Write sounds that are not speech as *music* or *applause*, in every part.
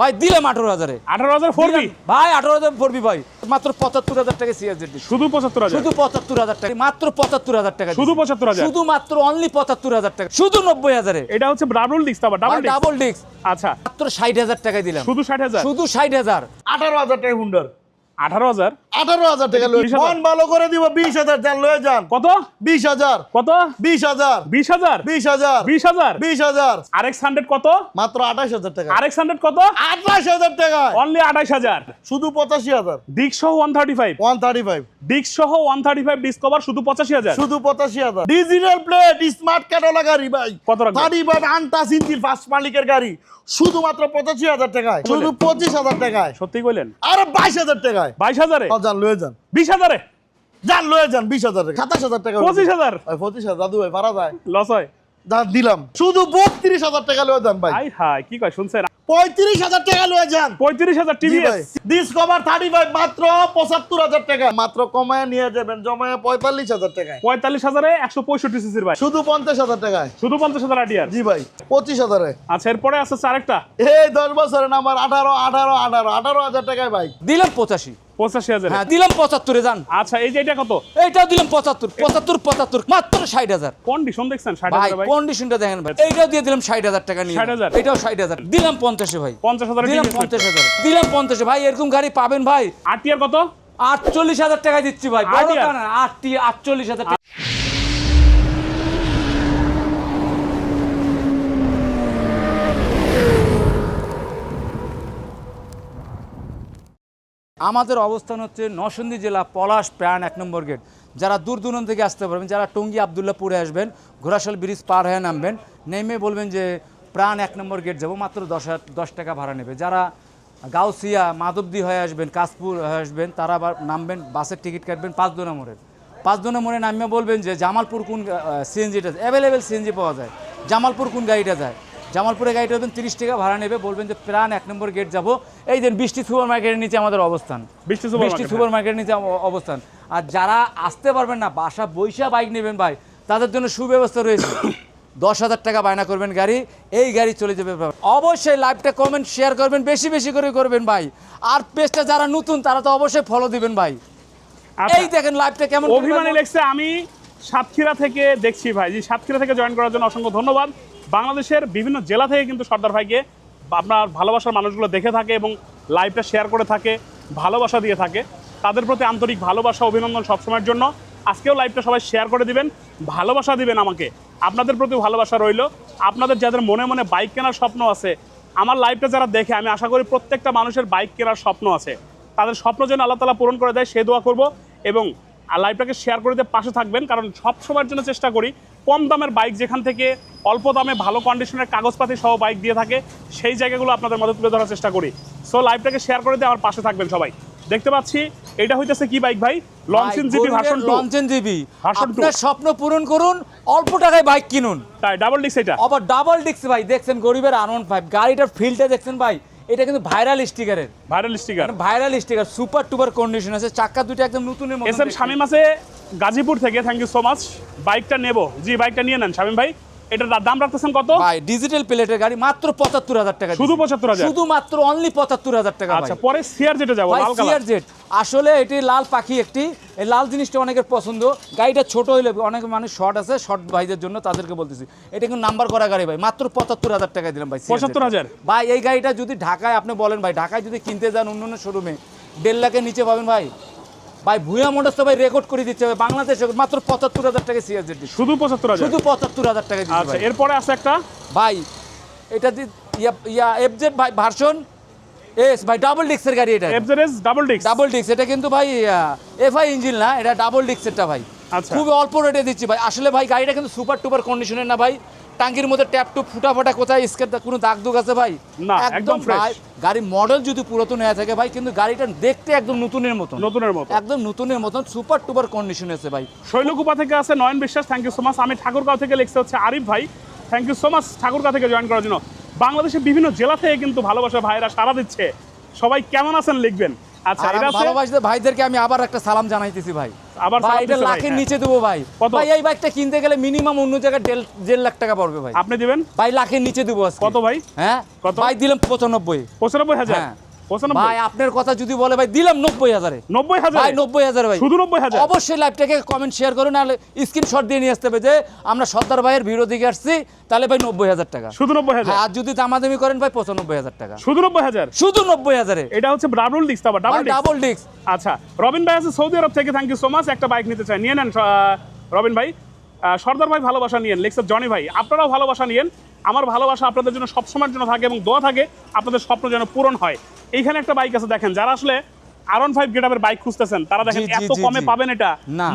ভাই দিলাম আঠারো হাজারে। আঠারো হাজার ফোর বি ভাই আঠারো হাজার পড়বি ভাই। মাত্র পঁচাত্তর হাজার টাকা সিএসডি শুধু পঁচাত্তর হাজার? শুধু পঁচাত্তর হাজার টাকা মাত্র পঁচাত্তর হাজার টাকা শুধু 75,000 শুধু মাত্র অনলি পঁচাত্তর হাজার টাকা শুধু নব্বই হাজারে। এটা হচ্ছে ডাবল ডিস্ক আবার ডাবল ডাবল ডিস্ক আচ্ছা। মাত্র ষাট হাজার টাকায় দিলাম। শুধু ষাট হাজার? শুধু ষাট হাজার। আঠারো হাজার টাকা হুন্ডার। আঠারো হাজার। আঠারো হাজার টাকা লই 20,000 মন ভালো করে দিব বিশ হাজার যান লয়ে যান। কত? বিশ হাজার। কত? বিশ হাজার। বিশ হাজার? বিশ হাজার। বিশ হাজার? বিশ হাজার। আর হান্ড্রেড কত? মাত্র আঠাশ হাজার টাকা। আর হান্ড্রেড কত? আঠাশ হাজার টাকা অনলি আঠাশ হাজার। শুধু পঁচাশি হাজার। ডিস্ক সহ one thirty five one thirty five disc সহ ওয়ান থার্টি ফাইভ ডিসকভার শুধু পঁচাশি হাজার। শুধু পঁচাশি হাজার। ডিজিটাল প্লেট স্মার্ট ক্যাটোলা গাড়ি ভাই। কত? থার্টি ফাইভ আনটাস ফার্স্ট মালিকের গাড়ি। শুধুমাত্র পঁচাশি হাজার টাকায়। শুধু পঁচিশ হাজার টাকায়। সত্যি কইলেন আরে বাইশ হাজার টাকায়। বাইশ হাজারে? ও, যান লয়ে যান। বিশ হাজারে? যান লয়ে যান বিশ হাজার সাতাশ হাজার টাকা পঁচিশ হাজার? পঁচিশ হাজার দাদু ভাই পারা যায়। লস হয়। দিলাম। শুধু বত্রিশ হাজার টাকা লয়ে যান ভাই। হাই কি কয় শুনছেন? পঁয়ত্রিশ হাজার টাকা লয়ে যান। পঁয়ত্রিশ হাজার টিভিএস। ডিসকভার থার্টি ফাইভ মাত্র পঁচাত্তর হাজার টাকা। মাত্র কমায় নিয়ে যাবেন জমায় পঁয়তাল্লিশ হাজার টাকা পঁয়তাল্লিশ হাজারে একশো পঁয়ষট্টি সিসির ভাই। শুধু পঞ্চাশ হাজার টাকায়। শুধু পঞ্চাশ হাজার আটিয়ার জি ভাই পঁচিশ হাজারে। আচ্ছা এরপরে আছে এই দশ বছরের নাম্বার আঠারো আঠারো আঠারো আঠারো হাজার টাকায় ভাই। দিলাম পঁচাশি। পঁচাশি হাজার হ্যাঁ দিলাম পঁচাত্তরে যান আচ্ছা এই যে এটা কত? এইটাও দিলাম পঁচাত্তর পঁচাত্তর পঁচাত্তর মাত্র ষাট হাজার। কন্ডিশন দেখছেন? ষাট ভাই হাজার ভাই কন্ডিশনটা দেখেন ভাই। এইটাও দিয়ে দিলাম ষাট হাজার টাকা নিয়ে। 60,000 এটাও ষাট হাজার। দিলাম পঞ্চাশে ভাই। পঞ্চাশ হাজার দিলাম পঞ্চাশ হাজার। দিলাম পঞ্চাশে। ভাই এরকম গাড়ি পাবেন ভাই। আটিয়ার কত? আটচল্লিশ হাজার টাকা দিচ্ছি ভাই। বড় না, আটটি আটচল্লিশ হাজার টাকা। আমাদের অবস্থান হচ্ছে নরসিংদী জেলা পলাশ প্রাণ এক নম্বর গেট। যারা দূর দূরান্ত থেকে আসতে পারবেন, যারা টঙ্গী আবদুল্লাপুরে আসবেন, ঘোড়াশাল ব্রিজ পার হয়ে নামবেন, নেমে বলবেন যে প্রাণ এক নম্বর গেট যাব, মাত্র দশ দশ টাকা ভাড়া নেবে। যারা গাউসিয়া, মাধবদী হয়ে আসবেন, কাশপুর হয়ে আসবেন, তারা নামবেন, বাসের টিকিট কাটবেন পাঁচ দোনা মোড়ের পাঁচ দোনা মোড়ে নামিয়ে বলবেন যে জামালপুর কোন সিএনজিটা অ্যাভেলেবেল সিএনজি পাওয়া যায়। জামালপুর কোন গাড়িটা যায়? জামালপুরে গাড়িটা দেবেন তিরিশ টাকা ভাড়া নেবে বলবেন যে প্রাণ এক নম্বর গেট যাব। এই দেন বৃষ্টি সুপার মার্কেটের নিচে আমাদের অবস্থান। বৃষ্টি সুপার মার্কেটের নিচে। অবস্থান। আর যারা আসতে পারবেন না বাসা বৈশা বাইক নেবেন ভাই তাদের জন্য সুব্যবস্থা রয়েছে। *coughs* দশ হাজার টাকা বায়না করবেন গাড়ি এই গাড়ি চলে যাবে অবশ্যই লাইভটা কমেন্ট শেয়ার করবেন বেশি বেশি করে করবেন ভাই। আর পেজটা যারা নতুন তারা তো অবশ্যই ফলো দিবেন ভাই। আচ্ছা এই দেখেন লাইভটা কেমন অভিমানী লেখছে আমি সাতক্ষীরা থেকে দেখছি ভাই। জি সাতক্ষীরা থেকে জয়েন করার জন্য অসংখ্য ধন্যবাদ। বাংলাদেশের বিভিন্ন জেলা থেকে কিন্তু সর্দার ভাইকে আপনার ভালোবাসার মানুষগুলো দেখে থাকে এবং লাইভটা শেয়ার করে থাকে, ভালোবাসা দিয়ে থাকে। তাদের প্রতি আন্তরিক ভালোবাসা, অভিনন্দন সবসময়ের জন্য। আজকেও লাইভটা সবাই শেয়ার করে দিবেন, ভালোবাসা দিবেন আমাকে। আপনাদের প্রতি ভালোবাসা রইল। আপনাদের যাদের মনে মনে বাইক কেনার স্বপ্ন আছে, আমার লাইভটা যারা দেখে, আমি আশা করি প্রত্যেকটা মানুষের বাইক কেনার স্বপ্ন আছে। তাদের স্বপ্ন যেন আল্লাহ তালা পূরণ করে দেয়, সে দোয়া করব এবং লাইভটাকে শেয়ার করে দিয়ে পাশে থাকবেন, কারণ সব সময়ের জন্য চেষ্টা করি, কম দামের বাইক যেখান থেকে অল্প দামে ভালো কন্ডিশনের কাগজপাতি সহ বাইক দিয়ে থাকে সেই জায়গাগুলো আপনাদের মধ্যে তুলে ধরার চেষ্টা করি। সো লাইভটাকে শেয়ার করে দিয়ে আমার পাশে থাকবেন সবাই। দেখতে পাচ্ছি এটা হইতেছে কি বাইক ভাই? লঞ্চিন জিপি ভার্সন টু লঞ্চেন জিবি। আপনার স্বপ্ন পূরণ করুন অল্প টাকায় বাইক কিনুন। তাই ডাবল ডিস্ক এটা। আবার ডাবল ডিক্স ভাই দেখছেন গরিবের আনন্দ ফাইভ গাড়িটার ফিল্ডটা দেখছেন ভাই এটা কিন্তু viral স্টিকারের viral sticker viral sticker super duper condition আছে চাকা দুটো একদম নতুনের মতো এস এম শামিম আছে গাজীপুর থেকে থ্যাংক ইউ সো মাচ বাইকটা নেব। জি বাইকটা নিয়ে নেন শামিম ভাই। এটার দাম রাখতেছেন কত? ভাই ডিজিটাল প্লেটের গাড়ি মাত্র পঁচাত্তর হাজার টাকা শুধু 75,000? শুধু মাত্র অনলি পঁচাত্তর হাজার টাকা আচ্ছা পরে সিআর যেটা যাব লাল কালার। সিআর জেড আসলে এটি লাল পাখি একটি। এই লাল জিনিসটা অনেকের পছন্দ। গাড়িটা ছোট হইলে অনেক মানুষ শর্ট আছে শর্ট ভাইদের জন্য তাদেরকে বলতেছি। এটা কিন্তু নাম্বার করা গাড়ি ভাই। মাত্র পঁচাত্তর হাজার টাকা দিলাম ভাই CRZ 75,000? ভাই এই গাড়িটা যদি ঢাকায় আপনি বলেন ভাই ঢাকায় যদি কিনতে যান অন্য অন্য শোরুমে দেড় লাখের নিচে পাবেন ভাই। ভাই ভুয়া মোটরস তো ভাই রেকর্ড করে দিতে হবে বাংলাদেশে মাত্র পঁচাত্তর হাজার টাকা সিআর জেড শুধু পঁচাত্তর হাজার? শুধু পঁচাত্তর হাজার টাকা আচ্ছা এরপরে আছে একটা? ভাই এটা দি ইয়া ইয়া এফজেড ভাই ভার্সন এস ভাই ডাবল ডিক্সের গাড়ি এটা। এফজেডএস ডাবল ডিস্ক ডাবল ডিক্স এটা কিন্তু ভাই এফআই ইঞ্জিন না এটা ডাবল ডিক্সেরটা ভাই। আচ্ছা। খুব অল্প রেটে দিচ্ছি ভাই। আসলে ভাই গাড়িটা কিন্তু সুপার টুপার কন্ডিশনের না ভাই। টাঙ্কির মধ্যে ট্যাপ টুপ ফুটা ফাটা কোথায় স্কেট কোনো দাগ দুগ আছে ভাই? না, একদম ভাই, গাড়ির মডেল যদি পুরাতন হয়ে থাকে ভাই কিন্তু গাড়িটা দেখতে একদম নতুনের মতন। নতুনের মতো। একদম নতুনের মতন সুপার টুপার কন্ডিশন আছে ভাই। শৈলকুপা থেকে আছে নয়ন বিশ্বাস। থ্যাংক ইউ সো মাচ আমি ঠাকুরগাঁও থেকে লিখছে হচ্ছে আরিফ ভাই। Thank you so much Thakurgaon থেকে জয়েন করার জন্য। বাংলাদেশের বিভিন্ন জেলা থেকে কিন্তু ভালোবাসা ভাইরা সারা দিচ্ছে। সবাই কেমন আছেন লিখবেন। আচ্ছা, এটা ভালোবাসতে ভাইদেরকে আমি আবার একটা সালাম জানাইতেছি ভাই। আবার ভাই এটা লাখের হ্যাঁ। নিচে দেবো ভাই। কত? ভাই এই বাইকটা কিনতে গেলে মিনিমাম অন্য জায়গায় দেড় দেড় লাখ টাকা পড়বে ভাই। আপনি দিবেন? ভাই লাখের নিচে দেবো কত ভাই? হ্যাঁ? কত? ভাই দিলাম পঁচানব্বই। পঁচানব্বই হাজার? হ্যাঁ। ভাই আপনার কথা যদি বলে ভাই দিলাম নব্বই হাজারে। নব্বই হাজার? ভাই নব্বই হাজার ভাই। শুধু নব্বই হাজার? অবশ্যই লাইভটাকে কমেন্ট শেয়ার করুন নাহলে স্ক্রিনশট দিয়ে নিয়ে আসতে হবে যে আমরা সর্দার ভাইয়ের ভিডিও দিকে আসছি তাহলে ভাই নব্বই হাজার টাকা। শুধু নব্বই হাজার? হ্যাঁ আর যদি দামাদামি করেন ভাই পঁচানব্বই হাজার টাকা। শুধু নব্বই হাজার? শুধু নব্বই হাজারে। এটা হচ্ছে ডাবল ডিস্ক আবার ডাবল ডাবল ডিস্ক আচ্ছা রবিন ভাই আছে সৌদি আরব থেকে থ্যাংক ইউ সো মাচ একটা বাইক নিতে চাই। নিয়ে নেন রবিন ভাই। সর্দার ভাই ভালোবাসা নিয়েন লেখসার জনি ভাই আপনারাও ভালোবাসা নিয়েন। আমার ভালোবাসা আপনাদের জন্য সবসময়ের জন্য থাকে এবং দোয়া থাকে আপনাদের স্বপ্ন যেন পূরণ হয়। এইখানে একটা বাইক আছে দেখেন যারা আসলে আর ওয়ান ফাইভ গেটাবের বাইক খুঁজতেছেন তারা দেখেন এত কমে পাবেন এটা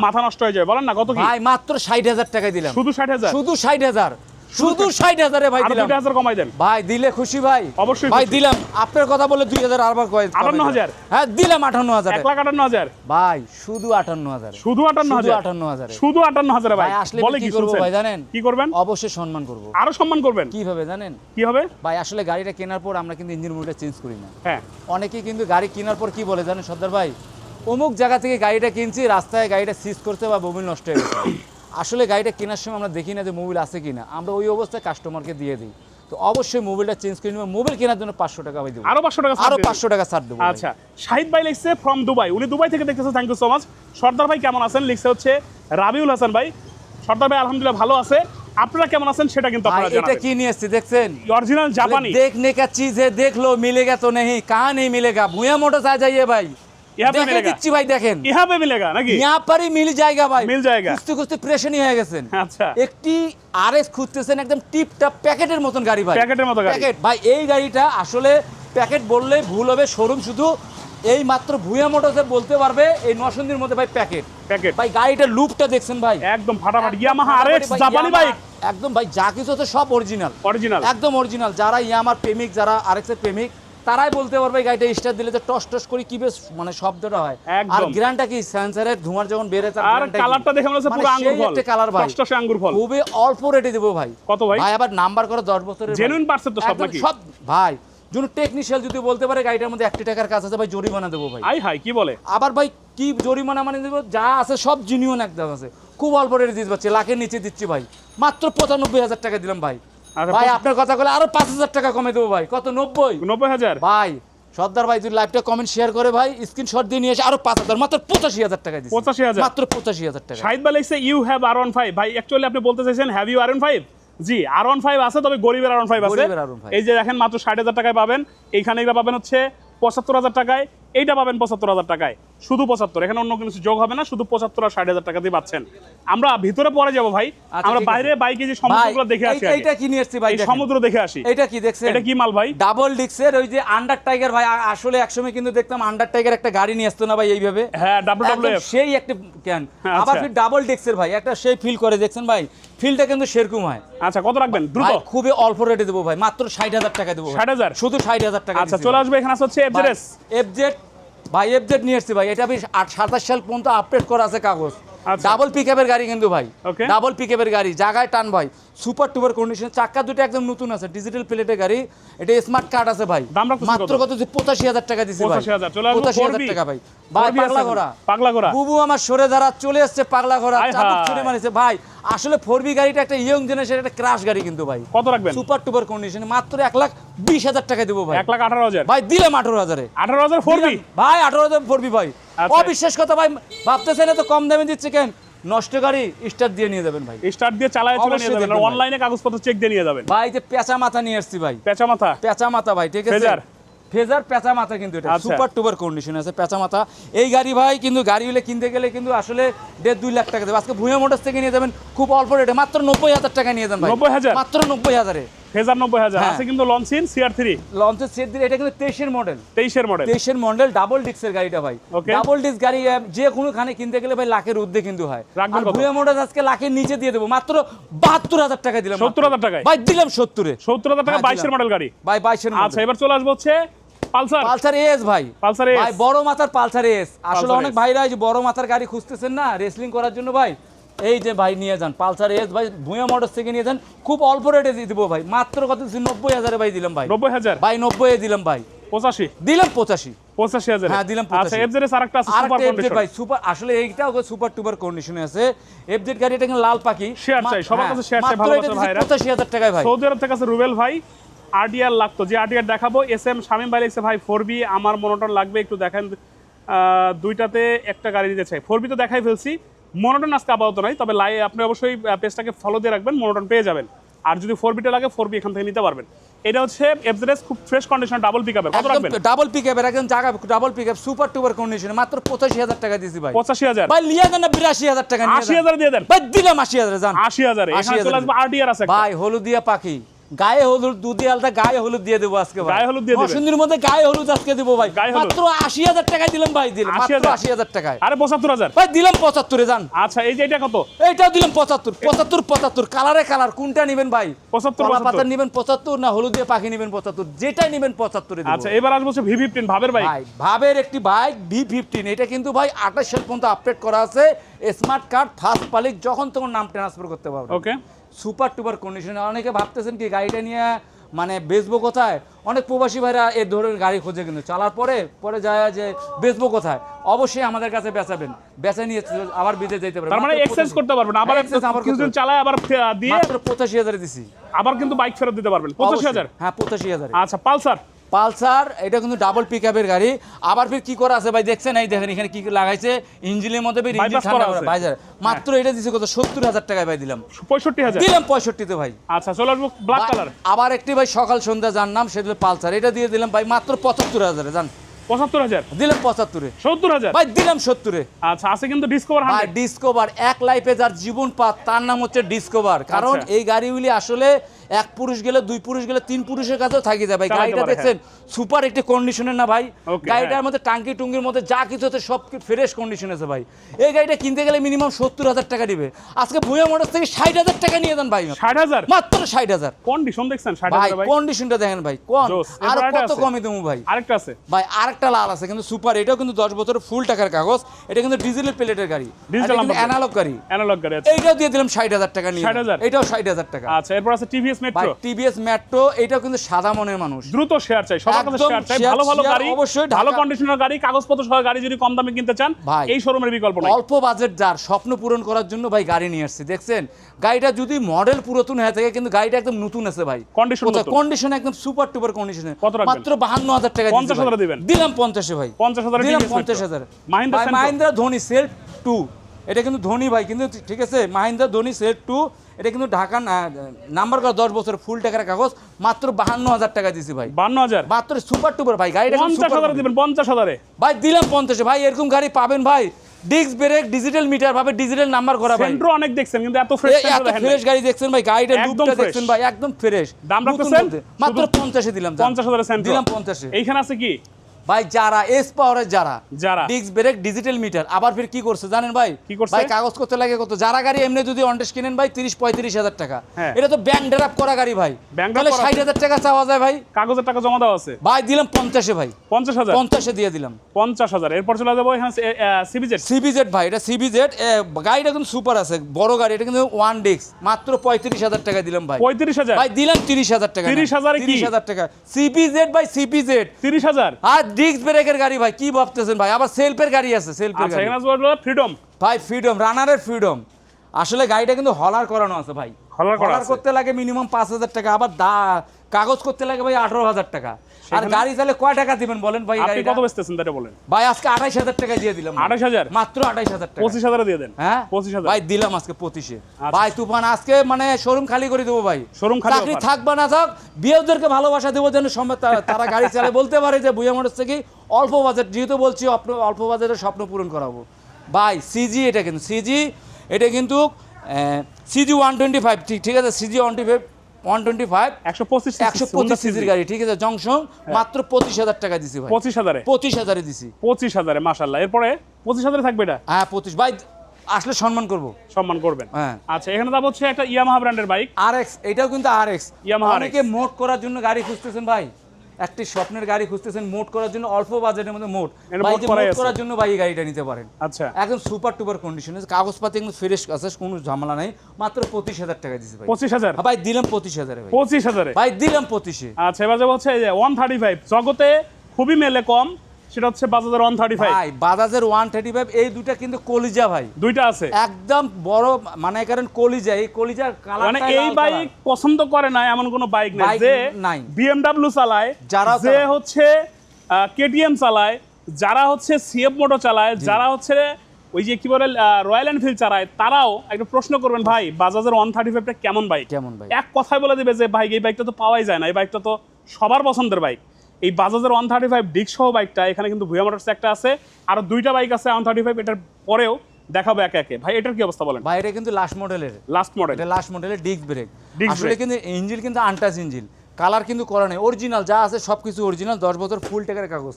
মাথা নষ্ট হয়ে যায় বলেন না কত কি? ভাই মাত্র ষাট হাজার টাকায় দিলাম। শুধু ষাট হাজার? শুধু ষাট হাজার। শুধু ষাট হাজারে ভাই দিলাম। দুইটা হাজার কমাই দেন। ভাই দিলে খুশি ভাই। অবশ্যই ভাই দিলাম। আপনার কথা বলে দুই হাজার আরবার কয় আটান্ন হাজার? হ্যাঁ দিলাম আটান্ন হাজার। এক লাখ আটান্ন হাজার। ভাই শুধু আটান্ন হাজার। শুধু আটান্ন শুধু হাজার। আটান্ন হাজারে। শুধু আটান্ন হাজারে ভাই। ভাই আসলে বলে কি করব ভাই জানেন? কি করবেন? অবশ্যই সম্মান করব। আরও সম্মান করবেন? কীভাবে জানেন? কি হবে? ভাই আসলে গাড়িটা কেনার পর আমরা কিন্তু ইঞ্জিন মুডটা চেঞ্জ করি না। হ্যাঁ। অনেকেই কিন্তু গাড়ি কেনার পর কি বলে জানেন সর্দার ভাই? অমুক জায়গা থেকে গাড়িটা কিনছি রাস্তায় গাড়িটা সিজ করতে বা মোবিল নষ্ট হয়ে গেছে। আসলে গাড়িটা কেনার সময় আমরা দেখি না যে মোবিল আছে কি না আমরা ওই অবস্থায় কাস্টমারকে দিয়ে দিই। তো অবশ্যই মোবাইলটা চেঞ্জ করে নেবেন মোবাইল কেনার জন্য পাঁচশো টাকা আমি দেবো। আরও পাঁচশো টাকা আরও পাঁচশো টাকা ছাড় দেবো আচ্ছা শাহিদ ভাই লিখছে ফ্রম দুবাই উনি দুবাই থেকে দেখতেছে thank you so much Sardar ভাই কেমন আছেন? লিখছে হচ্ছে রাবিউল হাসান ভাই। সর্দার ভাই আলহামদুলিল্লাহ ভালো আছে। আপনারা কেমন আছেন সেটা কিন্তু আপনারা জানেন এটা কি নিয়ে এসেছি দেখছেন? অরিজিনাল জাপানি দেখনে কা চিজ হে দেখ মিলেগা তো নেহি কাহা নেহি মিলেগা। ভুয়া মোটর চাই যাইয়ে ভাই। यहाँ पे দেখে मिलेगा। দিচ্ছি ভাই দেখেন ইহা পে মিলেগা নাকি यहाँ पर ही मिल जाएगा भाई मिल जाएगा। খুঁজতে খুঁজতে প্রেশানি হয়ে গেছেন আচ্ছা একটি আরএস খুঁজতেছেন একদম টিপ টাপ প্যাকেটের মতন গাড়ি ভাই প্যাকেটের মতো গাড়ি। প্যাকেট ভাই এই গাড়িটা আসলে প্যাকেট বললে ভুল হবে শোরুম শুধু এই মাত্র ভুয়া মোটরসে বলতে পারবে এই নসন্দির মধ্যে ভাই প্যাকেট প্যাকেট ভাই গাড়িটার লুকটা দেখছেন ভাই একদম ফাটাফাটি একদম ইয়ামাহা আরএক্স ভাই, জাপানি Yamaha, বাইক একদম ভাই যা কিছু আছে সব অরিজিনাল অরিজিনাল একদম অরিজিনাল যারা ইয়ামার প্রেমিক যারা আরেক্সের প্রেমিক তারাই বলতে পারবে গাড়িটা স্টার দিলে যে টস টস করে কি বেশ মানে শব্দটা হয়। আর। গ্রানটা কি? সেন্সারের ধোঁয়ার যখন বেড়ে আর কালারটা দেখে মনে হচ্ছে পুরো আঙ্গুর ফল। কালার ভাই। টসটসে আঙ্গুর ফল। খুবই অল্প রেটে দেবো ভাই। কত ভাই? ভাই আবার নাম্বার করে দশ বছরের ভাই। Genuine parts এর তো সব নাকি? সব ভাই যদি টেকনিশিয়াল যদি বলতে পারে গাড়িটার মধ্যে একটি টাকার কাজ আছে ভাই জরিমানা দেবো ভাই। আই হাই কি বলে? আবার ভাই কি জরিমানা মানে দেবো? যা আছে সব জিনিয়ন একদম আছে। খুব অল্প রেটে দিতে পারছি লাখের নিচে দিচ্ছি ভাই। মাত্র পঁচানব্বই হাজার টাকা দিলাম ভাই। ভাই আপনার কথা বলে আরও পাঁচ হাজার টাকা কমে দেবো ভাই। কত? নব্বই? নব্বই হাজার? ভাই সর্দার ভাই যদি লাইভটা কমেন্ট শেয়ার করে ভাই স্ক্রিনশট দিয়ে নিয়ে এসে আরও পাঁচ হাজার মাত্র পঁচাশি হাজার টাকা দিচ্ছি 85,000 মাত্র পঁচাশি হাজার টাকা। শাহিদ ভাই লিখছে you have R one five ভাই অ্যাকচুয়ালি আপনি বলতে চাইছেন have you R one five G R one five আছে তবে গরিবের আর ওয়ান ফাইভ আছে। গরিবের R15 এই যে দেখেন মাত্র ষাট হাজার টাকায় পাবেন। এইখানে এগুলো পাবেন হচ্ছে পঁচাত্তর হাজার টাকায় এইটা পাবেন পঁচাত্তর হাজার টাকায়। শুধু পঁচাত্তর এখানে অন্য কিছু যোগ হবে না শুধু পঁচাত্তর আর ষাট হাজার টাকা দিয়ে পাচ্ছেন। আমরা ভিতরে পরে যাব ভাই। আচ্ছা, আমরা বাইরে বাইকে যে সমুদ্রগুলো দেখে আসি। এইটা কি নিয়ে এসছি ভাই সমুদ্র দেখে আসি। এটা কি দেখছেন? এটা কি মাল ভাই? ডাবল ডিক্সের ওই যে আন্ডার টাইগার ভাই আসলে একসময় কিন্তু দেখতাম আন্ডার টাইগার একটা গাড়ি নিয়ে আসতো না ভাই এইভাবে। হ্যাঁ ডাব্লিউ এফ সেই একটা ক্যান আচ্ছা। আবার ফির ডাবল ডিক্সের ভাই একটা সেই ফিল করে দেখছেন ভাই? ফিলটা কিন্তু সেরকম হয়। আচ্ছা কত রাখবেন? দ্রুত? খুবই অল্প রেটে দেবো ভাই মাত্র ষাট হাজার টাকা দেবো ষাট হাজার? শুধু ষাট হাজার টাকা আচ্ছা চলে আসবে এখানে আছে হচ্ছে এফজেডএস এফজেড ভাই এফজেড নিয়ে এসছি ভাই। এটা বেশ আট সাতাশ সাল পর্যন্ত আপডেট করা আছে কাগজ। আচ্ছা। ডাবল পিকআপের গাড়ি কিন্তু ভাই। ডাবল পিকআপের গাড়ি জায়গায় টান ভাই। সুপার টুপার কন্ডিশন চাক্কা দুটো একদম নতুন আছে ডিজিটাল প্লেটের গাড়ি। এটা স্মার্ট কার্ড আছে ভাই। মাত্র কত? কত পঁচাশি হাজার টাকা দিছি ভাই। 85,000 পঁচাশি হাজার টাকা ভাই। ভাই পাগলা ঘোড়া। পাগলা ঘোড়া। বুবু আমার সরে ধারা চলে এসছে পাগলা ঘোড়া। চাবুক ছুড়ে মারিছে। ভাই আসলে ফোর বি গাড়িটা একটা ইয়ং জেনারেশন একটা ক্রাশ গাড়ি কিন্তু ভাই। কত রাখবেন? সুপার টুপার কন্ডিশন মাত্র এক লাখ বিশ হাজার টাকা দেবো ভাই। এক লাখ আঠারো হাজার। ভাই দিলাম আঠারো হাজারে। আঠারো হাজার ফোর দিলাম। ভাই আঠারো হাজার ভাই। আচ্ছা। অবিশ্বাস কথা ভাই ভাবতেছেন এত কম দামে দিচ্ছে কেন? নষ্ট গাড়ি স্টার্ট দিয়ে নিয়ে যাবেন ভাই। স্টার্ট দিয়ে চালায় চলে নিয়ে যাবেন অনলাইনে কাগজপত্র চেক দিয়ে নিয়ে যাবেন। ভাই যে পেঁচা মাথা নিয়ে আসছি ভাই। পেঁচা মাথা? পেঁচা মাথা ভাই ঠিক আছে? ফেজার? ফেজার পেঁচা মাথা কিন্তু এটা। সুপার টুপার কন্ডিশন আছে পেঁচা মাথা। এই গাড়ি ভাই কিন্তু গাড়ি হলে কিনতে গেলে কিন্তু আসলে দেড় দুই লাখ টাকা দেবে। আজকে ভুঁয়া মোটরস থেকে নিয়ে যাবেন খুব অল্প রেটে মাত্র নব্বই হাজার টাকা নিয়ে যান ভাই। 90,000? মাত্র নব্বই হাজারে। ফেজার নব্বই হাজার। হ্যাঁ। আছে কিন্তু লঞ্চিন সিআর থ্রি লঞ্চের সেট দিলে এটা কিন্তু তেইশের মডেল তেইশের মডেল তেইশের মডেল ডাবল ডিস্কের গাড়িটা ভাই। ডাবল ডিস্ক গাড়ি যে কোনো খানে কিনতে গেলে ভাই লাখের ঊর্ধ্বে কিন্তু হয়। ভুয়া মোটর আজকে লাখের নিচে দিয়ে দেবো। মাত্র বাহাত্তর হাজার টাকা দিলাম সত্তর হাজার টাকায়? ভাই দিলাম সত্তরে। সত্তর হাজার টাকা হ্যাঁ, বাইশের মডেল গাড়ি। ভাই বাইশের আচ্ছা এবার চলে আসব হচ্ছে পালসার। পালসার এস ভাই। পালসার এস ভাই বড় মাথার পালসার এস আসলে অনেক। ভাইরা যে বড় মাথার গাড়ি খুঁজতেছেন না রেসলিং করার জন্য ভাই। এই যে ভাই নিয়ে যান পালসার এস ভাই ভুঁয়া মোটরস থেকে নিয়ে যান। খুব অল্প রেটে দিয়ে দিব ভাই মাত্র কত দিচ্ছি? নব্বই হাজারে ভাই দিলাম ভাই। নব্বই হাজার? ভাই নব্বই দিলাম ভাই। পঁচাশি? দিলাম পঁচাশি। পঁচাশি হাজার? হ্যাঁ, দিলাম আচ্ছা 85 এফজেড আছে সুপার কন্ডিশন ভাই সুপার আসলে এইটাও সুপার টুপার কন্ডিশনে আছে। এফজেড গাড়ি এটা লাল পাখি। Share চাই, সবার কাছে share চাই, টাকায় ভাই। সৌদি আরব থেকে আছে রুবেল ভাই আরডিআর লাগতো। যে আরডিআর দেখাবো এস এম শামিম ভাই লিখছে আমার মনোটন লাগবে একটু দেখেন আহ, দুইটাতে একটা গাড়ি দিতে চাই। ফোর বি তো দেখাই ফেলছি। মনোটন আজকে আপাতত নাই তবে লাই আপনি অবশ্যই পেজটাকে ফলো দিয়ে রাখবেন মনোটন পেয়ে যাবেন। আর যদি ফোর বিটা লাগে ফোর বি এখান থেকে নিতে পারবেন। এটা হচ্ছে এফজেডএস খুব ফ্রেশ কন্ডিশন ডাবল পিক আপের কত রাখবেন? ডাবল পিক আপের একদম জায়গা ডাবল পিক আপ সুপার টুপার কন্ডিশনে মাত্র পঁচাশি হাজার টাকা দিয়েছি ভাই। পঁচাশি হাজার। ভাই লিয়া দেন না বিরাশি হাজার টাকা নিয়ে আশি যান। হাজার দিয়ে দেন। ভাই দিলাম আশি হাজার জান আশি হাজার এখানে 80,000 চলে আসবে আরডিআর আছে ভাই হলুদিয়া পাখি। গায়ে হলুদ দুধে আলতা গায়ে হলুদ দিয়ে দেবো আজকে গায়ে হলুদ দিয়ে। নরসিংদীর মধ্যে গায়ে হলুদ আজকে দেবো ভাই। মাত্র আশি হাজার টাকায় দিলাম ভাই দিলাম। মাত্র আশি হাজার টাকায়। আরে পঁচাত্তর হাজার। ভাই দিলাম পঁচাত্তরে যান। আচ্ছা এই যে এটা কত? এইটাও দিলাম পঁচাত্তর পঁচাত্তর পঁচাত্তর। কালারে কালার কোনটা নেবেন ভাই? পঁচাত্তর, পাতা নেবেন পঁচাত্তর না হলুদিয়া পাখি নেবেন পঁচাত্তর? যেটাই নেবেন পঁচাত্তরে আচ্ছা এবার আসব ভি ফিফটিন ভাবের ভাই ভাবের একটি বাইক ভি ফিফটিন এটা কিন্তু ভাই আঠাশ সাল পর্যন্ত আপডেট করা আছে। স্মার্ট কার্ড ফার্স্ট পালিক যখন তখন নাম ট্রান্সফার করতে পারবে ওকে সুপার টুপার কন্ডিশনে অনেকে ভাবতেছেন কি গাড়িটা নিয়ে মানে বেচবো কোথায়? অনেক প্রবাসী ভাইরা এ ধরনের গাড়ি খোঁজে কিন্তু। চালার পরে পরে যায় যে বেচবো কোথায়? অবশ্যই আমাদের কাছে বেচাবেন। বেচা নিয়ে আবার বিদেশ যেতে পারবেন। মানে এক্সচেঞ্জ করতে পারবেন। আবার এক্সচেঞ্জ আবার কিছুদিন চালায় আবার দিয়ে মাত্র পঁচাশি হাজারে দিছি। আবার কিন্তু বাইক ফেরত দিতে পারবেন। পঁচাশি অবশ্যই। হাজার? হ্যাঁ পঁচাশি হাজারে। আচ্ছা পালসার। পালসার এটা কিন্তু ডাবল পিক আপের গাড়ি। আবার ফির কি করা আছে ভাই? দেখছেন এই দেখেন এখানে কি লাগাইছে? ইঞ্জিনের মধ্যে করা মাত্র এটা দিছে কত? সত্তর হাজার টাকায় ভাই দিলাম। পঁয়ষট্টি হাজার। দিলাম পঁয়ষট্টিতে ভাই। আচ্ছা চলে আসব ব্ল্যাক কালার আবার একটি ভাই সকাল সন্ধ্যা যার নাম সেটা পালসার। এটা দিয়ে দিলাম ভাই মাত্র পঁচাত্তর হাজারে জান। পঁচাত্তর হাজার? দিলাম পঁচাত্তরে। সত্তর হাজার? ভাই দিলাম সত্তরে। আচ্ছা আছে কিন্তু ডিসকভার ডিসকভার এক লাইফে যার জীবন পাত তার নাম হচ্ছে ডিসকভার কারণ আচ্ছা। এই গাড়িগুলি আসলে এক পুরুষ গেলে দুই পুরুষ গেলে তিন পুরুষের কাছেও থাকি যায় ভাই। গাড়িটা দেখছেন সুপার একটি কন্ডিশনের না ভাই। গাড়িটার হ্যাঁ। মধ্যে টাঙ্কি টুঙ্গির মধ্যে যা কিছু আছে সব ফ্রেশ কন্ডিশন আছে ভাই। এই গাড়িটা কিনতে গেলে মিনিমাম সত্তর হাজার টাকা দিবে। আজকে ভুয়া মোটর থেকে ষাট হাজার টাকা নিয়ে দেন ভাই। ষাট হাজার? মাত্র ষাট হাজার। কন্ডিশন দেখছেন ভাই কন্ডিশনটা দেখেন ভাই কোন? জোস। আর কত কমে দেবো ভাই? আরেকটা আছে। ভাই আরেকটা লাল আছে কিন্তু সুপার এটাও কিন্তু দশ বছরের ফুল টাকার কাগজ। এটা কিন্তু ডিজিটাল প্লেটের গাড়ি। Digital অ্যানালগ গাড়ি। অ্যানালগ গাড়ি আছে। এইটাও দিয়ে দিলাম ষাট হাজার টাকা নিয়ে। 60,000 এটাও ষাট হাজার টাকা। আচ্ছা এরপর আছে টিভিএস ভাই মেট্রো টিভিএস মেট্রো এটাও কিন্তু সাদা মনের মানুষ। দ্রুত শেয়ার চাই। সবার কাছে শেয়ার চাই। ভালো ভালো গাড়ি অবশ্যই ভালো কন্ডিশনের গাড়ি কাগজপত্র সহ গাড়ি যদি কম দামে কিনতে চান এই শোরুমের বিকল্প নাই। অল্প বাজেট যার স্বপ্ন পূরণ করার জন্য ভাই গাড়ি নিয়ে আসছে দেখছেন? গাড়িটা যদি মডেল পুরাতন হয়ে থাকে কিন্তু গাড়িটা একদম নতুন আছে ভাই। নতুন। কন্ডিশন একদম সুপার টুপার কন্ডিশনে মাত্র বাহান্ন হাজার টাকা 50,000 দিবেন? দিলাম পঞ্চাশে ভাই। পঞ্চাশ হাজার দিলাম পঞ্চাশ হাজার। মাহিন্দ্রা মাহিন্দ্রা ধোনি সেল টু এটা কিন্তু ধোনি ভাই কিন্তু ঠিক আছে মাহিন্দ্রা ধোনি সেল টু এটা কিন্তু ঢাকা নাম্বার করা দশ বছর ফুল টাকার কাগজ মাত্র বাহান্ন হাজার টাকা দিছি ভাই। বান্ন হাজার? মাত্র সুপার টুপার ভাই কিন্তু পঞ্চাশ হাজারে দিবেন পঞ্চাশ হাজারে। ভাই দিলাম পঞ্চাশে। ভাই এরকম গাড়ি পাবেন ভাই। ডিস্ক ব্রেক ডিজিটাল মিটার ভাবে ডিজিটাল নাম্বার করা ভাই। সেন্ট্রো অনেক দেখছেন কিন্তু এত ফ্রেশ এত ফ্রেশ গাড়ি দেখছেন ভাই গাড়িটা একদম লুকটা দেখছেন ভাই একদম ফ্রেশ দাম রাখতেছেন? মাত্র পঞ্চাশে দিলাম সেন্ট্রো দিলাম পঞ্চাশে। এইখানে আছে কি? ভাই যারা এস পাওয়ারের যারা যারা। ডিস্ক ব্রেক ডিজিটাল মিটার আবার ফির কি করছে জানেন ভাই? কি করছে? ভাই কাগজ করতে লাগে কত? যারা গাড়ি এমনি যদি অনটেস কিনেন ভাই তিরিশ পঁয়ত্রিশ হাজার টাকা। হ্যাঁ। এটা তো ব্যাংক ড্রাফ করা গাড়ি ভাই। তাহলে করা। ষাট হাজার টাকা চাওয়া যায় ভাই। কাগজের টাকা জমা দেওয়া আছে। ভাই দিলাম পঞ্চাশে ভাই। পঞ্চাশ হাজার? পঞ্চাশে দিয়ে দিলাম। পঞ্চাশ হাজার। এরপর চলে যাব এখানে সিবিজেড সিবিজেড ভাই এটা সিবিজেড গাড়িটা কিন্তু সুপার আছে বড় গাড়ি এটা কিন্তু ওয়ান ডিস্ক মাত্র পঁয়ত্রিশ হাজার টাকা দিলাম ভাই। পঁয়ত্রিশ হাজার? ভাই দিলাম তিরিশ হাজার টাকা 30,000 এ কি? তিরিশ হাজার টাকা। সিপিজেড ভাই সিপিজেড তিরিশ হাজার? আর ডিস্ক ব্রেকের গাড়ি ভাই কি ভাবতেছেন ভাই? আবার সেলফের গাড়ি আছে সেলফের আচ্ছা গাড়ি। ফ্রিডম ভাই ফ্রিডম রানারের ফ্রিডম আসলে গাড়িটা কিন্তু হলার করানো আছে ভাই। হলার করতে লাগে মিনিমাম পাঁচ হাজার টাকা আবার দা কাগজ করতে লাগে ভাই আঠারো হাজার টাকা। আর গাড়ি তাহলে কয় টাকা দিবেন বলেন ভাই আপনি কত বেচতেছেন তাটা বলেন। ভাই আজকে আঠাইশ হাজার টাকা দিয়ে দিলাম। আঠাশ হাজার? মাত্র আঠাইশ হাজার টাকা। পঁচিশ হাজার দিয়ে দেন। হ্যাঁ? পঁচিশ হাজার। ভাই দিলাম আজকে পঁচিশে। আচ্ছা। ভাই তুফান আজকে মানে শোরুম খালি করে দেবো ভাই। শোরুম খালি চাকরি না থাক বিয়েদেরকে ভালোবাসা দেবো যেন তারা গাড়ি চালে। বলতে পারে যে বুয়া মোটর থেকে অল্প বাজেট যেহেতু বলছি অল্প- অল্প বাজেটের স্বপ্ন পূরণ করাবো। ভাই সিজি এটা কিন্তু সিজি এটা কিন্তু সিজি ওয়ান টোয়েন্টি ফাইভ ঠিক ঠিক আছে CG one twenty five one twenty five একশো পঁচিশ একশো পঁচিশ সিজির গাড়ি ঠিক আছে জংশন মাত্র পঁচিশ হাজার টাকা দিছি ভাই। পঁচিশ হাজারে? পঁচিশ হাজারে দিছি। পঁচিশ হাজারে মাসাল্লাহ এরপরে পঁচিশ হাজারে থাকবে এটা? হ্যাঁ পঁচিশ। ভাই আসলে সম্মান করব। সম্মান করবেন। হ্যাঁ। আচ্ছা এখানে দাম হচ্ছে একটা ইয়ামাহা ব্র্যান্ডের বাইক। আর এক্স এটাও কিন্তু আর এক্স ইয়ামাহা অনেকে মোট করার জন্য গাড়ি খুঁজতেছেন ভাই। একটি স্বপ্নের গাড়ি খুঁজতেছেন মোট করার জন্য অল্প বাজেটের মধ্যে মোট। মোট। করার জন্য ভাই গাড়িটা নিতে পারেন। আচ্ছা। একদম সুপার টুপার কন্ডিশনে কাগজপাতি একদম ফ্রেশ আছে কোনো ঝামেলা নাই। মাত্র পঁচিশ হাজার টাকা দিতে ভাই। পঁচিশ হাজার? ভাই দিলাম পঁচিশ হাজারে ভাই। পঁচিশ হাজার? ভাই দিলাম পঁচিশে। আচ্ছা এবার হচ্ছে ওয়ান থার্টি ফাইভ জগতে খুবই মেলে কম সেটা হচ্ছে বাজাজের ওয়ান থার্টি ফাইভ ভাই বাজাজের ওয়ান থার্টি ফাইভ এই দুটা কিন্তু কলিজা ভাই। দুইটা আছে। একদম বড় মানে কারণ কলিজা এই কলিজার কালার মানে এই বাইক পছন্দ করে না এমন কোনো বাইক নেই। যে। বিএমডাব্লিউ চালায় যারা যে। হচ্ছে কেটিএম চালায় যারা হচ্ছে সিএফ মোটর চালায় যারা হচ্ছে ওই যে কি বলে রয়্যাল এনফিল্ড চালায় তারাও একটা প্রশ্ন করবেন ভাই বাজাজের ওয়ান থার্টি ফাইভটা কেমন বাইক কেমন বাইক এক কথায় বলে দিবে যে ভাই এই বাইকটা তো পাওয়াই যায় না এই বাইকটা তো সবার পছন্দের বাইক এই বাজাজের ওয়ান থার্টি ফাইভ ডিক সহ বাইকটা এখানে কিন্তু ভুয়া মোটরস একটা আছে। আর দুইটা বাইক আছে ওয়ান থার্টি ফাইভ এটার পরেও দেখাবো একে একে। ভাই এটার কি অবস্থা বলেন? ভাই এটা কিন্তু লাস্ট মডেলের লাস্ট মডেল এটা লাস্ট মডেলের ডিস্ক ব্রেক আসলে কিন্তু ইঞ্জিন কিন্তু আনটাচ ইঞ্জিন কালার কিন্তু করা নেই। অরিজিনাল যা আছে সব কিছু অরিজিনাল দশ বছর ফুল টাকার কাগজ।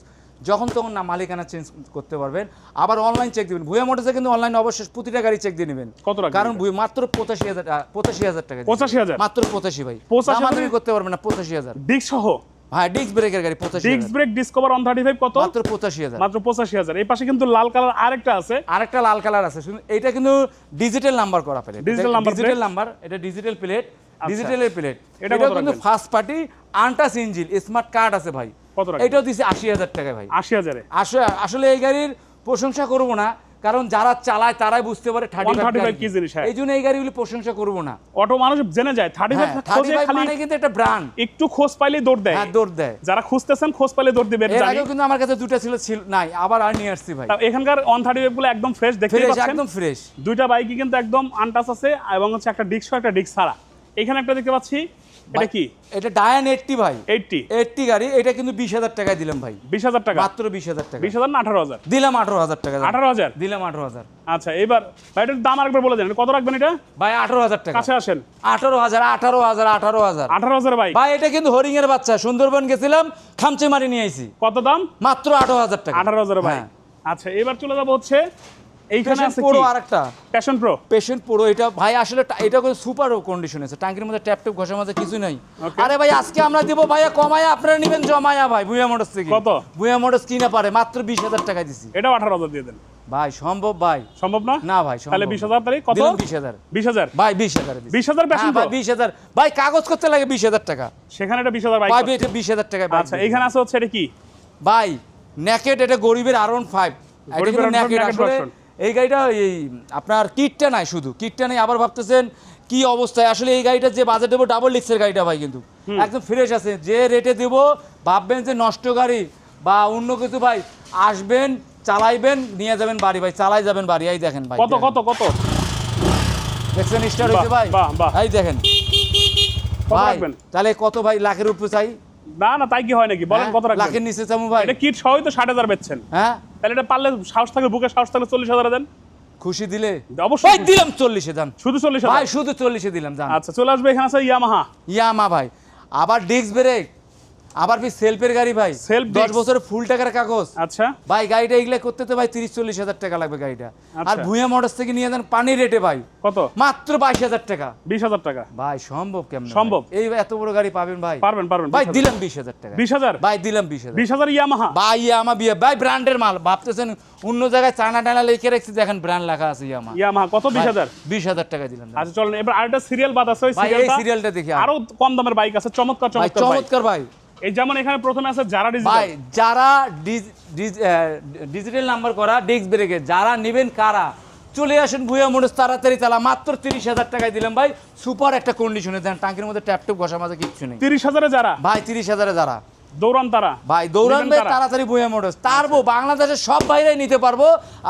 যখন তখন না মালিকানা চেঞ্জ করতে পারবেন। আবার অনলাইন চেক দিবেন। ভুয়া মোটরসে কিন্তু অনলাইন অবশ্যই প্রতিটা গাড়ি চেক দিয়ে নেবেন। কত কারণ মাত্র পঁচাশি হাজার পঁচাশি হাজার টাকা পঁচাশি হাজার? মাত্র পঁচাশি ভাই। 85 দামাদামি করতে পারবেন না পঁচাশি হাজার। ডিক সহ ডিস্ক ব্রেকের গাড়ি ব্রেক ডিসকভার কত? মাত্র মাত্র এই পাশে কিন্তু লাল কালার আরেকটা আছে। আরেকটা লাল কালার আছে। এটা কিন্তু ডিজিটাল নাম্বার করা প্লেট ডিজিটাল নাম্বার এটা ডিজিটাল প্লেট ডিজিটালের প্লেট এটা এটা কিন্তু first party engine smart card আছে ভাই। এটাও দিছে আশি হাজার টাকা ভাই। আসলে এই গাড়ির প্রশংসা করব না। কারণ যারা চালায় তারাই বুঝতে পারে থার্টি 135 কি জিনিস, হ্যাঁ। এই জন্য এই গাড়িগুলি প্রশংসা করব না। অটো মানুষ জেনে যায় থার্টি হ্যাঁ ফাইভ মানে কিন্তু একটা ব্র্যান্ড একটু খোঁজ পাইলে দৌড় দেয়। হ্যাঁ দৌড় দেয়। যারা খুঁজতেছেন খোঁজ পাইলে দৌড় দিবে এর আগেও কিন্তু আমার কাছে দুটো ছিল ছিল নাই আবার আর নিয়ে আসছি ভাই। এখানকার অন থার্টি ফাইভগুলো একদম ফ্রেশ দেখতে পাচ্ছেন। একদম ফ্রেশ দুইটা বাইকই কিন্তু একদম আনটাচ আছে এবং হচ্ছে একটা ডিস্ক একটা ডিস্ক ছাড়া। এখানে একটা দেখতে পাচ্ছি এটা কি? এটা ডায়ান এইটটি ভাই। গাড়ি এটা কিন্তু টাকায় দিলাম ভাই। টাকা? মাত্র না দিলাম দিলাম আচ্ছা এবার ভাই এটার দাম আরেকবার বলে দেন কত রাখবেন এটা? ভাই আঠারো হাজার টাকা। কাছে আসেন। আঠারো হাজার আঠারো হাজার আঠারো হাজার। আঠারো হাজার বাইক ভাই এটা কিন্তু হরিং এর বাচ্চা সুন্দরবন গেছিলাম খামচে মারি নিয়ে আইছি। কত দাম? মাত্র আঠারো হাজার টাকা। আঠারো হাজার বাইক হ্যাঁ। আচ্ছা এবার চলে যাব হচ্ছে এইখানে আছে পুরো আরেকটা। প্যাশন প্রো পেশেন্ট পুরো এটা ভাই আসলে এটা কিন্তু সুপার কন্ডিশন আছে। ট্যাঙ্কির মধ্যে ট্যাপ ট্যাপ ঘষার মধ্যে কিছু নাই। আরে ভাই আজকে আমরা দিব ভাইয়া কমায়া আপনারা নেবেন জমায়া ভাই ভুয়া মোটরস থেকে। কত? ভুয়া মোটরস কিনা পারে মাত্র বিশ হাজার টাকা দিছি। আঠারো হাজার দিয়ে দেন। ভাই সম্ভব ভাই। সম্ভব না? না ভাই তাহলে না। বিশ হাজার তারিখ কত? দিলাম বিশ হাজার। বিশ হাজার? ভাই বিশ হাজার বিশ হাজার প্যাশন প্রো বিশ হাজার। ভাই কাগজ করতে লাগে বিশ হাজার টাকা। সেখানে এটা বিশ হাজার ভাই এটা বিশ হাজার টাকা আচ্ছা এইখানে আছে হচ্ছে এটা কি? ভাই নেকেট এটা গরিবের আর ওয়ান ফাইভ গরিবের R15 naked version। এই গাড়িটা এই আপনার কিটটা নাই শুধু কিটটা নেই আবার ভাবতেছেন কি অবস্থায়? আসলে এই গাড়িটা যে বাজেট দেবো ডাবল ডিক্সের গাড়িটা ভাই কিন্তু। একদম ফ্রেশ আছে। যে রেটে দেব ভাববেন যে নষ্ট গাড়ি বা অন্য কিছু ভাই আসবেন চালাইবেন নিয়ে যাবেন বাড়ি ভাই চালাই যাবেন বাড়ি। এই দেখেন ভাই কত কত কত? দেখছেন স্টার হয়েছে ভাই। এই দেখেন। ভাই তাহলে কত ভাই লাখের উপরে চাই? না না তাই কি হয় নাকি? বলেন হ্যাঁ? কত লাখের নিচে চামু ভাই। এটা কিট সহই তো ষাট হাজার বেচছেন। হ্যাঁ? তাহলে এটা পারলে সাহস থাকলে বুকে সাহস থাকলে চল্লিশ হাজার দেন। খুশি দিলে? অবশ্যই দিলাম চল্লিশে দেন শুধু চল্লিশ ভাই হাজার শুধু চল্লিশে দিলাম আচ্ছা চলে আসবে এখানে আছে ইয়ামাহা। ইয়ামা ভাই। আবার ডিস্ক ব্রেক আবার ফির সেলফের গাড়ি ভাই। Self দশ বছরের ফুল টাকার কাগজ। আচ্ছা। ভাই গাড়িটা এগুলা করতে তো ভাই তিরিশ চল্লিশ হাজার টাকা লাগবে গাড়িটা। আর আচ্ছা। ভুঁইয়া মোটরস থেকে নিয়ে যান পানি রেটে ভাই। কত? মাত্র বাইশ হাজার টাকা। বিশ হাজার টাকা। ভাই সম্ভব কেমন সম্ভব। এই এত বড় গাড়ি পাবেন ভাই? পারবেন পারবেন ভাই দিলাম বিশ হাজার টাকা। বিশ হাজার? ভাই দিলাম বিশ হাজার। বিশ হাজার ইয়ামাহা। ভাই ইয়ামা বিয়ে ভাই ব্র্যান্ডের মাল। ভাবতেছেন অন্য জায়গায় চায়না টানা লিখে রাখছি দেখেন ব্র্যান্ড লেখা আছে ইয়ামা ইয়ামাহা কত বিশ হাজার? বিশ হাজার টাকা দিলাম আচ্ছা চলেন এবার আরেকটা সিরিয়াল বাদ আছে ওই ভাই এই সিরিয়ালটা দেখি আরও। কম দামের বাইক আছে চমৎকার চমৎকার বাইক চমৎকার ভাই এই যেমন এখানে প্রথমে আছে যারা ভাই ডিজিটাল যারা ডিজিটাল নাম্বার করা ডিস্ক ব্রেকে যারা নেবেন কারা? চলে আসেন ভুয়া মোটরস তাড়াতাড়ি তালা। মাত্র তিরিশ হাজার টাকায় দিলাম ভাই। সুপার একটা কন্ডিশনে দেন। টাঙ্কির মধ্যে ট্যাপ ট্যাপ ঘষা মাঝে কিচ্ছু নেই। তিরিশ হাজারে যারা? ভাই তিরিশ হাজারে যারা? দৌড়ান তারা। ভাই দৌড়ান ভাই তাড়াতাড়ি মোটরস তারবো বাংলাদেশের সব ভাইরাই নিতে পারব।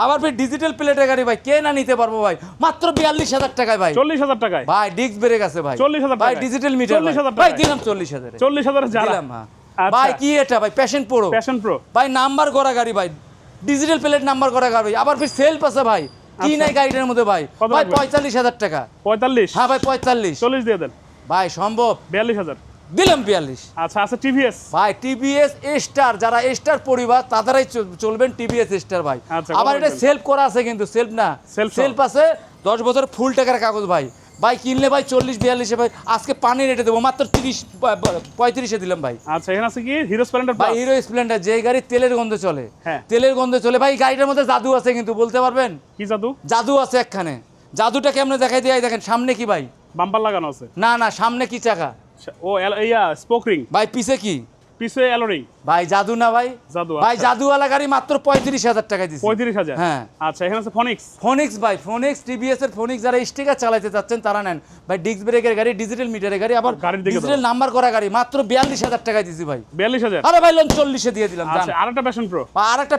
আবার ফির ডিজিটাল প্লেটের গাড়ি ভাই কে না নিতে পারব ভাই? মাত্র বিয়াল্লিশ হাজার টাকায় ভাই। চল্লিশ হাজার টাকায়? ভাই ডিস্ক ব্রেক আছে ভাই। 40,000 ভাই ডিজিটাল মিটার 40,000 ভাই। দিলাম চল্লিশ হাজারে। চল্লিশ হাজারে দিলাম হ্যাঁ। আচ্ছা। ভাই কি এটা ভাই? প্যাশন প্রো প্যাশন প্রো ভাই নাম্বার করা গাড়ি ভাই। ডিজিটাল প্লেট নাম্বার করা গাড়ি আবার ফির সেলফ আছে ভাই। কি আচ্ছা। নাই গাড়িটার মধ্যে ভাই? ভাই পঁয়তাল্লিশ হাজার টাকা। পঁয়তাল্লিশ। হ্যাঁ ভাই পঁয়তাল্লিশ। চল্লিশ দিয়ে দেন। ভাই সম্ভব। বিয়াল্লিশ হাজার। দিলাম বিয়াল্লিশ। আচ্ছা আছে টিভিএস ভাই টিভিএস স্টার যারা স্টার পরিবার তাদেরাই চলবেন টিভিএস স্টার ভাই। আচ্ছা, আবার এটা সেলফ করা আছে কিন্তু সেলফ না। সেলফ আছে দশ বছর ফুল টাকার কাগজ ভাই। ভাই কিনলে ভাই চল্লিশ বিয়াল্লিশে ভাই আজকে পানি রেটে দেবো মাত্র তিরিশ পঁয়ত্রিশে দিলাম ভাই। আচ্ছা এখানে আছে কি? হিরো স্প্লেন্ডার ভাই হিরো স্প্লেন্ডার যে গাড়ি তেলের গন্ধে চলে। হ্যাঁ। তেলের গন্ধে চলে। ভাই গাড়িটার মধ্যে জাদু আছে কিন্তু বলতে পারবেন? কি জাদু? জাদু আছে একখানে। জাদুটা কেমনে দেখাই দিয়ে দেখেন সামনে কি ভাই? বাম্পার লাগানো আছে। না না সামনে কি চাকা? ও ইয়া স্পোক রিং ভাই পিছে কি? পিছে অ্যালোরিং ভাই জাদু না ভাই? জাদু, ভাই আচ্ছা। জাদুওয়ালা গাড়ি মাত্র পঁয়ত্রিশ হাজার টাকায় দিচ্ছি পঁয়ত্রিশ হাজার? হ্যাঁ। আচ্ছা এখানে আছে ফনিক্স ফোনিক্স ভাই ফোনিক্স টিভিএস এর ফোনিক্স যারা স্টিকার চালাতে চাচ্ছেন তারা নেন। ভাই ডিস্ক ব্রেকের গাড়ি ডিজিটাল মিটারের গাড়ি আবার ডিজিটাল নাম্বার করা গাড়ি মাত্র বিয়াল্লিশ হাজার টাকায় দিছি ভাই। বিয়াল্লিশ হাজার? আরে ভাই লোন চল্লিশে দিয়ে দিলাম আচ্ছা আর একটা প্যাশন প্রো আর একটা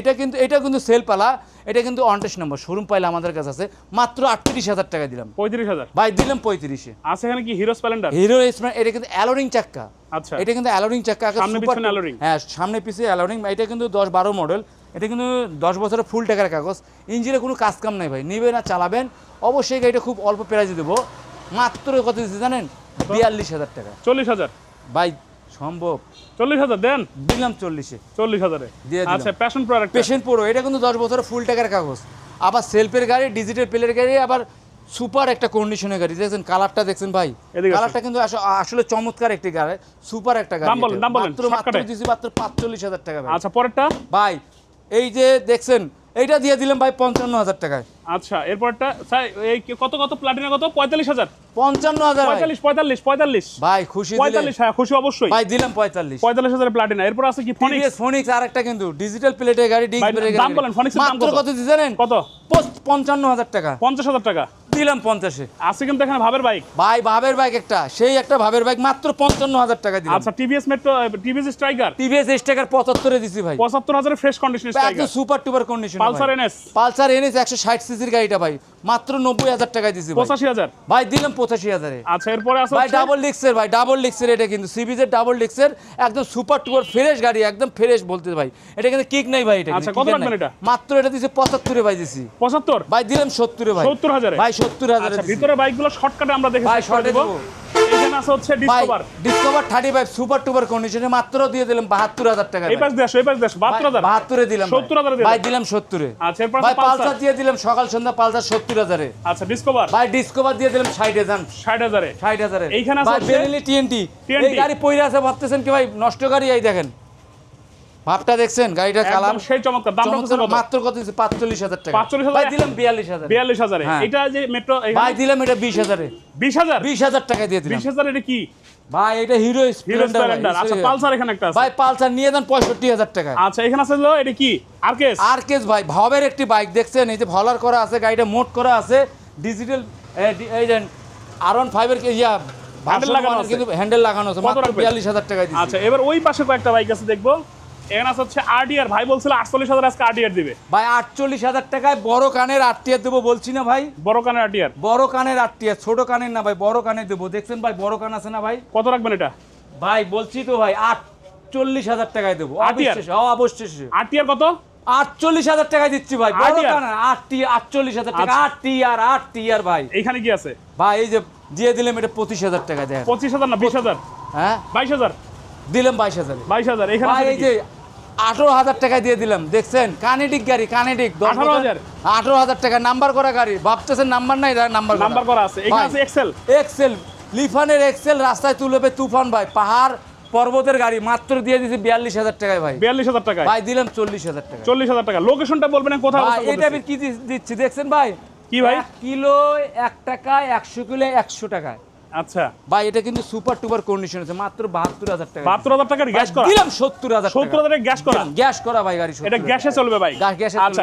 এটা কিন্তু এটা কিন্তু সেল পালা এটা কিন্তু অনটেস্ট নম্বর শোরুম পাইলে আমাদের কাছে আছে মাত্র আটত্রিশ হাজার টাকা দিলাম। পঁয়ত্রিশ হাজার? ভাই দিলাম পঁয়ত্রিশে। আছে এখানে কি হিরো স্প্লেন্ডার হিরো স্মার্ট এটা কিন্তু অ্যালোরিং চাক্কা। আচ্ছা। এটা কিন্তু অ্যালোরিং চাক্কা সামনে পিছনে alloying? হ্যাঁ সামনে পিছিয়ে অ্যালোরিং এটা কিন্তু দশ বারো মডেল এটা কিন্তু দশ বছরের ফুল টাকার কাগজ। ইঞ্জিনে কোনো কাজ কাম নাই ভাই নিবেন আর চালাবেন। অবশ্যই গাড়িটা খুব অল্প প্রাইজে দেবো। মাত্র কত দিচ্ছি জানেন? বিয়াল্লিশ হাজার টাকা। চল্লিশ হাজার। ভাই সম্ভব। চল্লিশ হাজার দেন। দিলাম চল্লিশে চল্লিশ হাজারে। আচ্ছা প্যাশন প্রো আরেকটা পেশেন্ট পুরো এটা কিন্তু দশ বছরের ফুল টাকার কাগজ। আবার সেলফের গাড়ি ডিজিটাল প্লের গাড়ি আবার সুপার একটা কন্ডিশনের গাড়ি। দেখছেন কালারটা দেখছেন ভাই? কালারটা কিন্তু আসলে চমৎকার একটি গাড়ি সুপার একটা গাড়ি মাত্র মাত্র দিছি মাত্র পাঁচচল্লিশ হাজার টাকা আচ্ছা পরেরটা? ভাই এই যে দেখছেন এইটা দিয়ে দিলাম ভাই পঞ্চান্ন হাজার টাকায়। আচ্ছা এরপরটা স্যার এই কত কত? প্লাটিনা কত? পঁয়তাল্লিশ হাজার। পঞ্চান্ন হাজার। পঁয়তাল্লিশ পঁয়তাল্লিশ পঁয়তাল্লিশ। ভাই খুশি পঁয়তাল্লিশ হ্যাঁ খুশি অবশ্যই। ভাই দিলাম পঁয়তাল্লিশ। পঁয়তাল্লিশ হাজার প্লাটিনা এরপর আছে কি? ফনিক্স ফোনিক্স আর একটা কিন্তু। ডিজিটাল প্লেটের গাড়ি ডিস্ক দাম বলেন, এর দাম মাত্র কত? জানেন? কত? পঞ্চান্ন হাজার টাকা। পঞ্চাশ হাজার টাকা। দিলাম পঞ্চাশে। আছে কিন্তু এখানে ভাবের বাইক? ভাই ভাবের বাইক একটা। সেই একটা ভাবের বাইক মাত্র পঞ্চান্ন হাজার টাকা দিলাম। আচ্ছা TVS Metro TVS Striker TVS Striker পঁচাত্তরে দিছি ভাই। পঁচাত্তর হাজারের ফ্রেশ কন্ডিশন একদম super টুপার condition Pulsar NS Pulsar NS একশো ষাট সিসির গাড়িটা ভাই। মাত্র নব্বই হাজার টাকায় দিছি পঁচাশি হাজার? ভাই দিলাম পঁচাশি হাজারে। আচ্ছা এরপরে আছে ভাই ডাবল ডিক্সের ভাই ডাবল ডিক্সের এটা কিন্তু। সিবিজের ডাবল ডিক্সের একদম সুপার টুপার ফ্রেশ গাড়ি একদম ফ্রেশ বলতে ভাই। এটা কিন্তু কিক নাই ভাই এটা আচ্ছা, কত নাই। এটা? মাত্র এটা দিছি পঁচাত্তরে ভাই দিছি। পঁচাত্তর? ভাই দিলাম সত্তরে ভাই। সত্তর হাজারে? ভাই সত্তর হাজারে ভিতরে বাইকগুলো শর্টকাটে আমরা দেখে ভাই, শেষ করে short এ দেবো। দেবো। এখানে আছে হচ্ছে Discover Discover thirty five super টুপার কন্ডিশনে মাত্র দিয়ে দিলাম বাহাত্তর হাজার টাকা এই পাশ দিয়ে এই পাশ দিয়ে আসো বাহাত্তর হাজার। দিলাম 70,000 দিয়ে ভাই। দাও। দিলাম। সত্তরে। আচ্ছা এরপর ভাই পালসার। পালসার দিয়ে দিলাম সকাল সন্ধ্যা পালসার সত্তর হাজারে। আচ্ছা ডিসকভার ভাই ডিসকভার দিয়ে দিলাম এইখানে আছে ভাই হচ্ছে টিএনটি এই গাড়ি পইরা আছে ভাবতেছেন কি ভাই নষ্ট গাড়ি এই দেখেন। ভাবটা দেখছেন? গাড়িটা কালার সেই চমৎকার দাম মাত্র কত দিচ্ছে পাঁচচল্লিশ হাজার টাকা। 45,000 ভাই দিলাম বিয়াল্লিশ হাজার। বিয়াল্লিশ হাজারে। হ্যাঁ। এটা যে মেট্রো ভাই দিলাম এটা বিশ হাজারে। বিশ হাজার? বিশ হাজার টাকা দিয়ে দিলাম। বিশ হাজার এটা কি? ভাই এটা হিরো স্প্লেন্ডার আচ্ছা পালসার এখানে একটা আছে। ভাই পালসার নিয়ে যান পঁয়ষট্টি হাজার টাকা আচ্ছা এখানে আছে হলো এটা কি? আর কেস আর কেস ভাই ভবের একটি বাইক দেখছেন? এই যে ভলার করা আছে গাড়িটা মোট করা আছে। ডিজিটাল এই যে আর ওয়ান ফাইভের ইয়া Handle লাগানো আছে। কিন্তু হ্যান্ডেল লাগানো আছে। মাত্র রাখবেন? বিয়াল্লিশ হাজার টাকা দিচ্ছি আচ্ছা এবার ওই পাশে কয়েকটা বাইক আছে দেখব। এখানে আছে হচ্ছে আরডিআর ভাই বলছিল আটচল্লিশ হাজার আজকে আরডিআর দিবে। ভাই আটচল্লিশ হাজার টাকায় বড় কানের আটটিয়া দেবো বলছি না ভাই? বড় কানের আরডিআর বড় কানের আটটিয়া ছোট কানের না ভাই বড় কানের দেবো। দেখছেন ভাই বড় কান আছে না ভাই? কত রাখবেন এটা? ভাই বলছি তো ভাই আটচল্লিশ হাজার টাকায় দেবো। ও, আরটিআর কত? আটচল্লিশ হাজার টাকায় দিচ্ছি ভাই বড়? আটটি আটচল্লিশ হাজার টাকা। আটটি আর আটটি আর ভাই। এইখানে কি আছে? ভাই এই যে দিয়ে দিলাম এটা পঁচিশ হাজার টাকা দেয় পঁচিশ হাজার না বিশ হাজার? হ্যাঁ? বাইশ হাজার? দিলাম বাইশ হাজারে। বাইশ হাজার এখানে এই যে আঠারো হাজার টাকায় দিয়ে দিলাম দেখছেন? কানেডিক গাড়ি কানেডিক 18,000 আঠারো হাজার। টাকা নাম্বার করা গাড়ি। ভাবতেছেন নাম্বার নাই নাম্বার নাম্বার করা আছে। এক্সেল এক্সেল লিফানের এক্সেল রাস্তায় তুলবে তুফান ভাই। পাহাড় পর্বতের গাড়ি মাত্র দিয়ে দিয়েছে বিয়াল্লিশ হাজার টাকায় ভাই। বিয়াল্লিশ হাজার টাকা ভাই দিলাম চল্লিশ হাজার টাকা। চল্লিশ হাজার টাকা। লোকেশনটা বলবেন কোথায় এটা আমি কি দিচ্ছি দেখছেন ভাই? কি ভাই? কিলো এক টাকায় একশো কিলো একশো টাকায়। আচ্ছা। ভাই এটা কিন্তু সুপার টুপার কন্ডিশন আছে মাত্র বাহাত্তর হাজার টাকা। বাহাত্তর হাজার টাকার গ্যাস করা। দিলাম সত্তর হাজার সত্তর হাজার গ্যাস করা। গ্যাস করা ভাই গাড়ি এটা গ্যাসে চলবে ভাই। গ্যাস- গ্যাসে আচ্ছা।